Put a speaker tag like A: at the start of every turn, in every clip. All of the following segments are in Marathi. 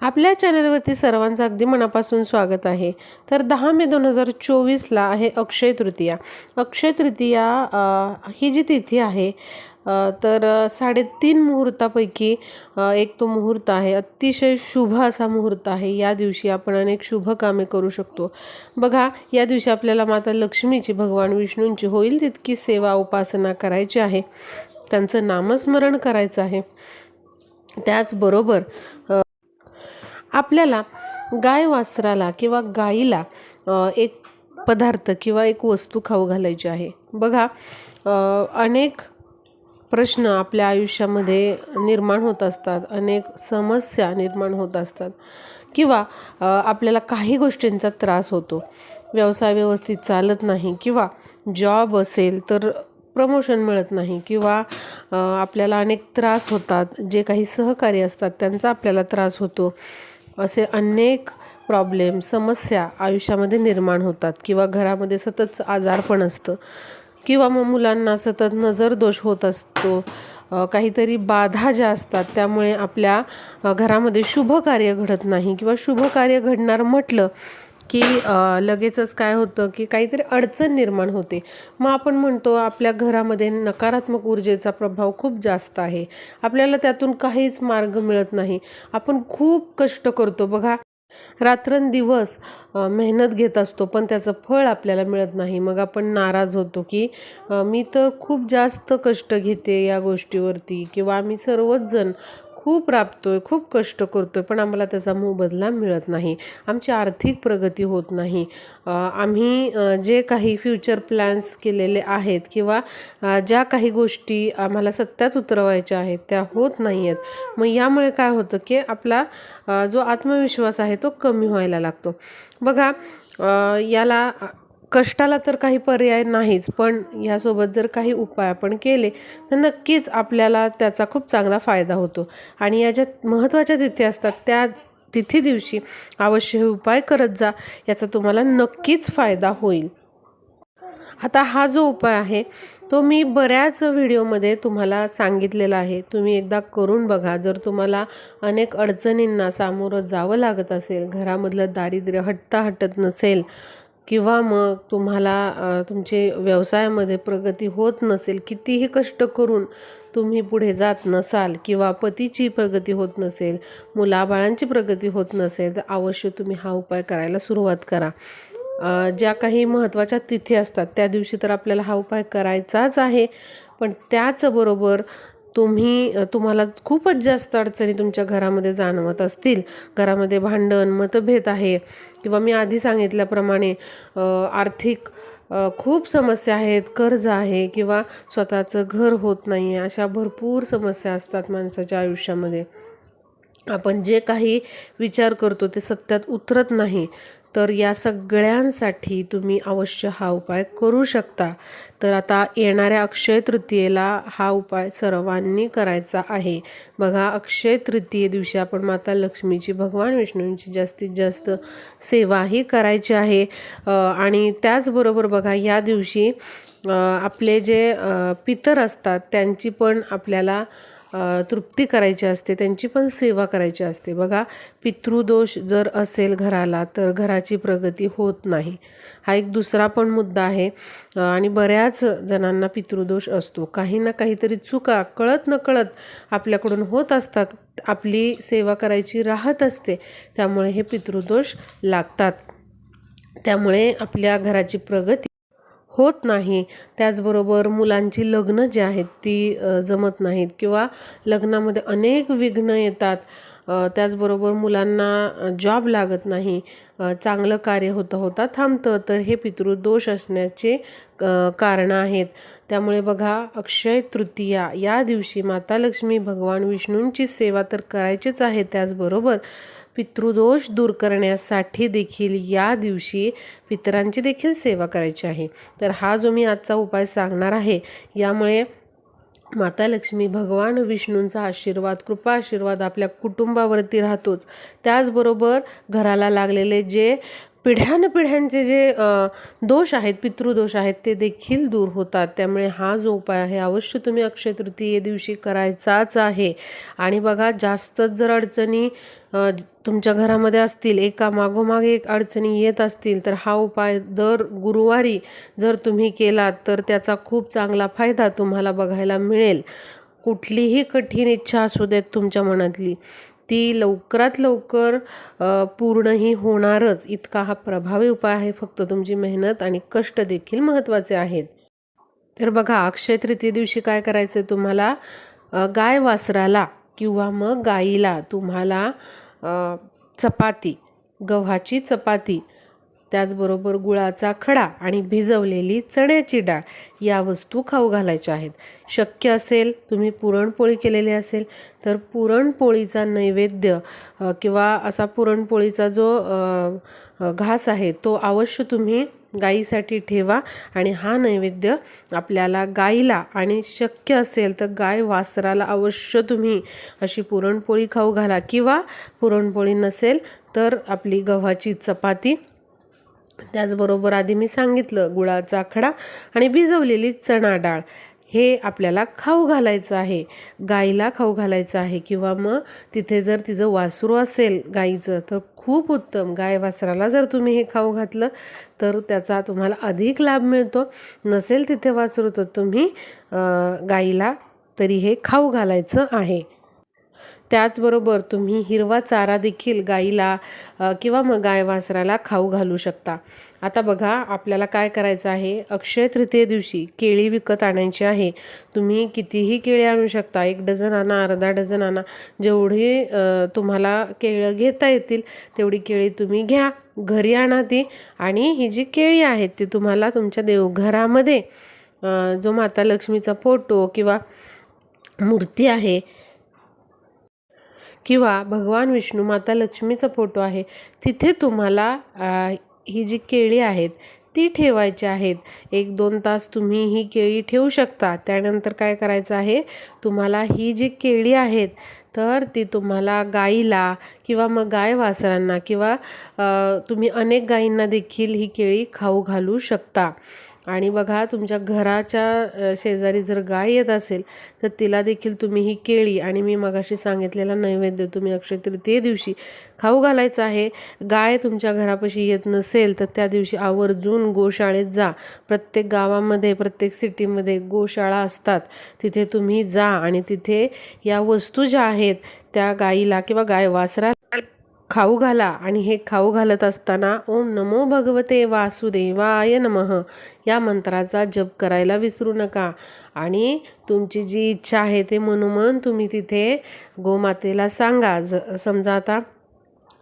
A: आपल्या चॅनलवरती सर्वांचं अगदी मनापासून स्वागत आहे. तर दहा मे दोन हजार चोवीसला आहे अक्षय तृतीया. अक्षय तृतीया ही जी तिथी आहे तर साडेतीन मुहूर्तापैकी एक तो मुहूर्त आहे. अतिशय शुभ असा मुहूर्त आहे. या दिवशी आपण अनेक शुभ कामे करू शकतो. बघा या दिवशी आपल्याला माता लक्ष्मीची भगवान विष्णूंची होईल तितकी सेवा उपासना करायची आहे. त्यांचं नामस्मरण करायचं आहे. त्याचबरोबर आपल्याला गाय वासराला किंवा गाईला एक पदार्थ किंवा एक वस्तू खाऊ घालायची आहे. बघा अनेक प्रश्न आपल्या आयुष्यामध्ये निर्माण होत असतात अनेक समस्या निर्माण होत असतात किंवा आपल्याला काही गोष्टींचा त्रास होतो. व्यवसाय व्यवस्थित चालत नाही किंवा जॉब असेल तर प्रमोशन मिळत नाही किंवा आपल्याला अनेक त्रास होतात जे काही सहकारी असतात त्यांचा आपल्याला त्रास होतो. असे अनेक प्रॉब्लेम समस्या आयुष्यामध्ये निर्माण होतात किंवा घरामध्ये सतत आजारपण असतं. किंवा मग मुलांना सतत नजर दोष होत असतो. काहीतरी बाधा ज्या असतात त्यामुळे आपल्या घरामध्ये शुभ कार्य घडत नाही किंवा शुभ कार्य घडणार म्हटलं की लगेचच काय होतं की काहीतरी अडचण निर्माण होते. मग आपण म्हणतो आपल्या घरामध्ये नकारात्मक ऊर्जेचा प्रभाव खूप जास्त आहे. आपल्याला त्यातून काहीच मार्ग मिळत नाही. आपण खूप कष्ट करतो. बघा रात्रंदिवस मेहनत घेत असतो पण त्याचं फळ आपल्याला मिळत नाही. मग आपण नाराज होतो की मी तर खूप जास्त कष्ट घेते या गोष्टीवरती किंवा आम्ही सर्वच जण खूप राबतोय खूप कष्ट करतोय पण आम्हाला त्याचा मोबदला मिळत नाही. आमची आर्थिक प्रगती होत नाही. आम्ही जे काही फ्युचर प्लॅन्स केलेले आहेत किंवा ज्या काही गोष्टी आम्हाला सत्यात उतरवायच्या आहेत त्या होत नाही आहेत मग यामुळे काय होतं की आपला जो आत्मविश्वास आहे तो कमी व्हायला लागतो. बघा याला कष्टाला तर काही पर्याय नाहीच पण ह्यासोबत जर काही उपाय आपण केले तर नक्कीच आपल्याला त्याचा खूप चांगला फायदा होतो. आणि या ज्या महत्त्वाच्या तिथी असतात त्या तिथी दिवशी अवश्य उपाय करत जा याचा तुम्हाला नक्कीच फायदा होईल. आता हा जो उपाय आहे तो मी बऱ्याच व्हिडिओमध्ये तुम्हाला सांगितलेला आहे. तुम्ही एकदा करून बघा. जर तुम्हाला अनेक अडचणींना सामोरं जावं लागत असेल घरामधलं दारिद्र्य हटता हटत नसेल किंवा मग तुम्हाला तुमचे व्यवसायामध्ये प्रगती होत नसेल कितीही कष्ट करून तुम्ही पुढे जात नसाल किंवा पतीची प्रगती होत नसेल मुलाबाळांची प्रगती होत नसेल तर अवश्य तुम्ही हा उपाय करायला सुरुवात करा. ज्या काही महत्त्वाच्या तिथी असतात त्या दिवशी तर आपल्याला हा उपाय करायचाच आहे. पण त्याचबरोबर तुम्ही तुम्हाला खूपच जास्त अडचणी तुमच्या घरामध्ये जाणवत असतील. घरामध्ये भांडण मतभेद आहे. किंवा मी आधी सांगितल्याप्रमाणे आर्थिक खूप समस्या आहेत कर्ज आहे किंवा स्वतःचं घर होत नाही आहे अशा भरपूर समस्या असतात माणसाच्या आयुष्यामध्ये. आपण जे काही विचार करतो ते सत्यात उतरत नाही. तर या सगळ्यांसाठी तुम्ही अवश्य हा उपाय करू शकता. तर आता येणाऱ्या अक्षय तृतीयेला हा उपाय सर्वांनी करायचा आहे. बघा अक्षय तृतीये दिवशी आपण माता लक्ष्मीची भगवान विष्णूंची जास्तीत जास्त सेवाही करायची आहे. आणि त्याचबरोबर बघा या दिवशी आपले जे पितर असतात त्यांची पण आपल्याला तृप्ती करायची असते त्यांची पण सेवा करायची असते. बघा पितृदोष जर असेल घराला तर घराची प्रगती होत नाही. हा एक दुसरा पण मुद्दा आहे. आणि बऱ्याच जणांना पितृदोष असतो. काही ना काहीतरी चुका कळत नकळत आपल्याकडून होत असतात. आपली सेवा करायची राहत असते. त्यामुळे हे पितृदोष लागतात. त्यामुळे आपल्या घराची प्रगती होत नाही. त्याचबरोबर मुलांची लग्न जी आहेत ती जमत नाहीत किंवा लग्नामध्ये अनेक विघ्न येतात. त्याचबरोबर मुलांना जॉब लागत नाही चांगलं कार्य होता होता थांबतं. तर हे पितृदोष असण्याचे कारणं आहेत. त्यामुळे बघा अक्षय तृतीया या दिवशी माता लक्ष्मी भगवान विष्णूंची सेवा तर करायचीच आहे. त्याचबरोबर पितृदोष दूर करण्यासाठी देखील या दिवशी पितरांची देखील सेवा करायची आहे. तर हा जो मी आजचा उपाय सांगणार आहे यामुळे माता लक्ष्मी भगवान विष्णूंचा आशीर्वाद कृपा आशीर्वाद आपल्या कुटुंबावरती राहतोच. त्याचबरोबर घराला लागलेले जे पिढ्यानपिढ्यांचे जे दोष आहेत पितृदोष आहेत ते देखील दूर होतात. त्यामुळे हा जो उपाय आहे अवश्य तुम्ही अक्षय तृतीये दिवशी करायचाच आहे. आणि बघा जास्तच जर अडचणी तुमच्या घरामध्ये असतील एका मागोमाग एक अडचणी येत असतील तर हा उपाय दर गुरुवारी जर तुम्ही केलात तर त्याचा खूप चांगला फायदा तुम्हाला बघायला मिळेल. कुठलीही कठीण इच्छा असू देत तुमच्या मनातली. ती लवकरात लवकर पूर्णही होणारच. इतका हा प्रभावी उपाय आहे फक्त तुमची मेहनत आणि कष्ट देखील महत्त्वाचे आहेत. तर बघा अक्षय तृतीय दिवशी काय करायचं तुम्हाला? गाय वासराला किंवा मग गाईला तुम्हाला चपाती गव्हाची चपाती त्याचबरोबर गुळाचा खडा आणि भिजवलेली चण्याची डाळ या वस्तू खाऊ घालायच्या आहेत. शक्य असेल तुम्ही पुरणपोळी केलेली असेल तर पुरणपोळीचा नैवेद्य किंवा असा पुरणपोळीचा जो घास आहे तो अवश्य तुम्ही गाईसाठी ठेवा आणि हा नैवेद्य आपल्याला गाईला आणि शक्य असेल तर गाय वासराला अवश्य तुम्ही अशी पुरणपोळी खाऊ घाला. किंवा पुरणपोळी नसेल तर आपली गव्हाची चपाती त्याचबरोबर आधी मी सांगितलं गुळाचा आखडा आणि भिजवलेली चणा डाळ हे आपल्याला खाऊ घालायचं आहे. गाईला खाऊ घालायचं आहे किंवा मग तिथे जर तिचं वासरू असेल गाईचं तर खूप उत्तम. गाय वासराला जर तुम्ही हे खाऊ घातलं तर त्याचा तुम्हाला अधिक लाभ मिळतो. नसेल तिथे वासरू तर तुम्ही गाईला तरी हे खाऊ घालायचं आहे. त्याचबरोबर तुम्ही हिरवा चारा देखील गाईला किंवा मग गाय वासराला खाऊ घालू शकता. आता बघा आपल्याला काय करायचं आहे? अक्षय तृतीये दिवशी केळी विकत आणायची आहे. तुम्ही कितीही केळी आणू शकता. एक डझन आणा अर्धा डझन आणा. जेवढी तुम्हाला केळं घेता येतील तेवढी केळी तुम्ही घ्या. घरी आणा ती. आणि ही जी केळी आहेत ती तुम्हाला तुमच्या देवघरामध्ये जो माता लक्ष्मीचा फोटो किंवा मूर्ती आहे किंवा भगवान विष्णू माता लक्ष्मीचा फोटो आहे तिथे तुम्हाला ही जी केळी आहेत ती ठेवायची आहेत. एक दोन तास तुम्ही ही केळी ठेवू शकता. त्यानंतर काय करायचं आहे तुम्हाला ही जी केळी आहेत तर ती तुम्हाला गाईला किंवा मग गाय वासरांना किंवा तुम्ही अनेक गायींना देखील ही केळी खाऊ घालू शकता. आणि बघा तुमच्या घराच्या शेजारी जर गाय येत असेल तर तिला देखील तुम्ही ही केळी आणि मी मगाशी सांगितलेला नैवेद्य तुम्ही अक्षय तृतीये दिवशी खाऊ घालायचं आहे. गाय तुमच्या घरापाशी येत नसेल तर त्या दिवशी आवर्जून गोशाळेत जा. प्रत्येक गावामध्ये प्रत्येक सिटीमध्ये गोशाळा असतात. तिथे तुम्ही जा आणि तिथे या वस्तू ज्या आहेत त्या गाईला किंवा गाय वासरा खाऊ घाला आणि हे खाऊ घालत असताना ओम नमो भगवते वासुदेवाय नमः. या मंत्राचा जप करायला विसरू नका. आणि तुमची जी इच्छा आहे ते मनोमन तुम्ही तिथे गोमातेला सांगा. ज समजा आता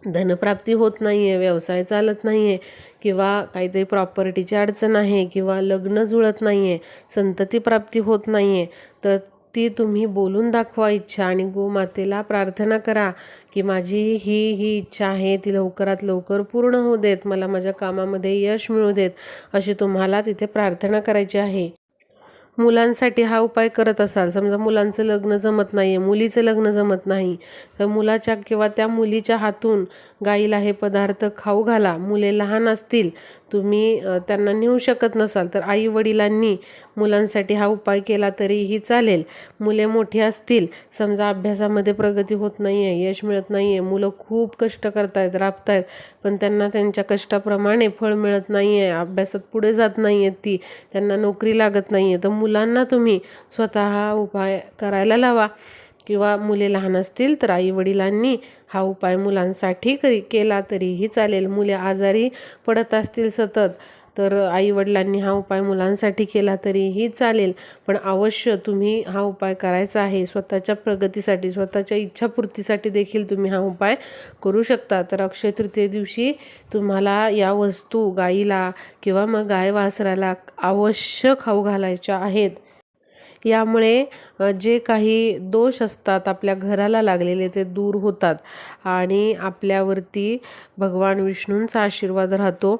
A: धनप्राप्ती होत नाही आहे व्यवसाय चालत नाही आहे किंवा काहीतरी प्रॉपर्टीची अडचण आहे किंवा लग्न जुळत नाही आहे संतती प्राप्ती होत नाही आहे तर ती तुम्ही बोलून दाखवा इच्छा आणि गोमातेला प्रार्थना करा की माझी ही ही इच्छा आहे ती लवकरात लवकर पूर्ण होऊ देत मला माझ्या कामामध्ये यश मिळू देत अशी तुम्हाला तिथे प्रार्थना करायची आहे. मुलांसाठी हा उपाय करत असाल. समजा मुलांचं लग्न जमत नाही आहे मुलीचं लग्न जमत नाही तर मुलाच्या किंवा त्या मुलीच्या हातून गाईला हे पदार्थ खाऊ घाला. मुले लहान असतील तुम्ही त्यांना नेऊ शकत नसाल तर आई वडिलांनी मुलांसाठी हा उपाय केला तरीही चालेल. मुले मोठी असतील समजा अभ्यासामध्ये प्रगती होत नाही आहे यश मिळत नाही आहे मुलं खूप कष्ट करतायत राबतायत पण त्यांना त्यांच्या कष्टाप्रमाणे फळ मिळत नाही आहे अभ्यासात पुढे जात नाही आहेत ती त्यांना नोकरी लागत नाही आहे तर मुलांना तुम्ही स्वतः उपाय करायला लावा. किंवा मुले लहान असतील तर आई वडिलांनी हा उपाय मुलांसाठी करी केला तरीही चालेल. मुले आजारी पडत असतील सतत तर आईवडिलांनी हा उपाय मुलांसाठी केला तरीही चालेल. पण अवश्य तुम्ही हा उपाय करायचा आहे. स्वतःच्या प्रगतीसाठी स्वतःच्या इच्छापूर्तीसाठी देखील तुम्ही हा उपाय करू शकता. तर अक्षय तृतीये दिवशी तुम्हाला या वस्तू गाईला किंवा मग गाय वासराला अवश्य खाऊ घालायच्या आहेत. यामुळे जे काही दोष असतात आपल्या घराला लागलेले ते दूर होतात आणि आपल्यावरती भगवान विष्णूंचा आशीर्वाद राहतो.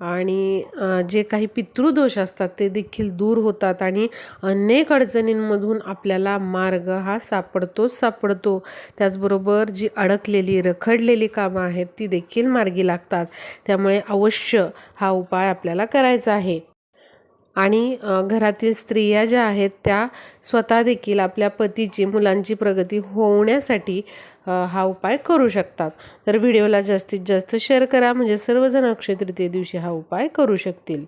A: आणि जे काही पितृदोष असतात ते देखील दूर होतात आणि अनेक अडचणींमधून आपल्याला मार्ग हा सापडतोच सापडतो. त्याचबरोबर जी अडकलेली रखडलेली कामं आहेत ती देखील मार्गी लागतात. त्यामुळे अवश्य हा उपाय आपल्याला करायचा आहे. आणि घरातील स्त्रिया ज्या आहेत त्या स्वतः देखील आपल्या पतीची मुलांची प्रगती होण्यासाठी हा उपाय करू शकतात. तर व्हिडिओला जास्तीत जास्त शेअर करा. म्हणजे सर्वजण अक्षय तृतीये दिवशी हा उपाय करू शकतील.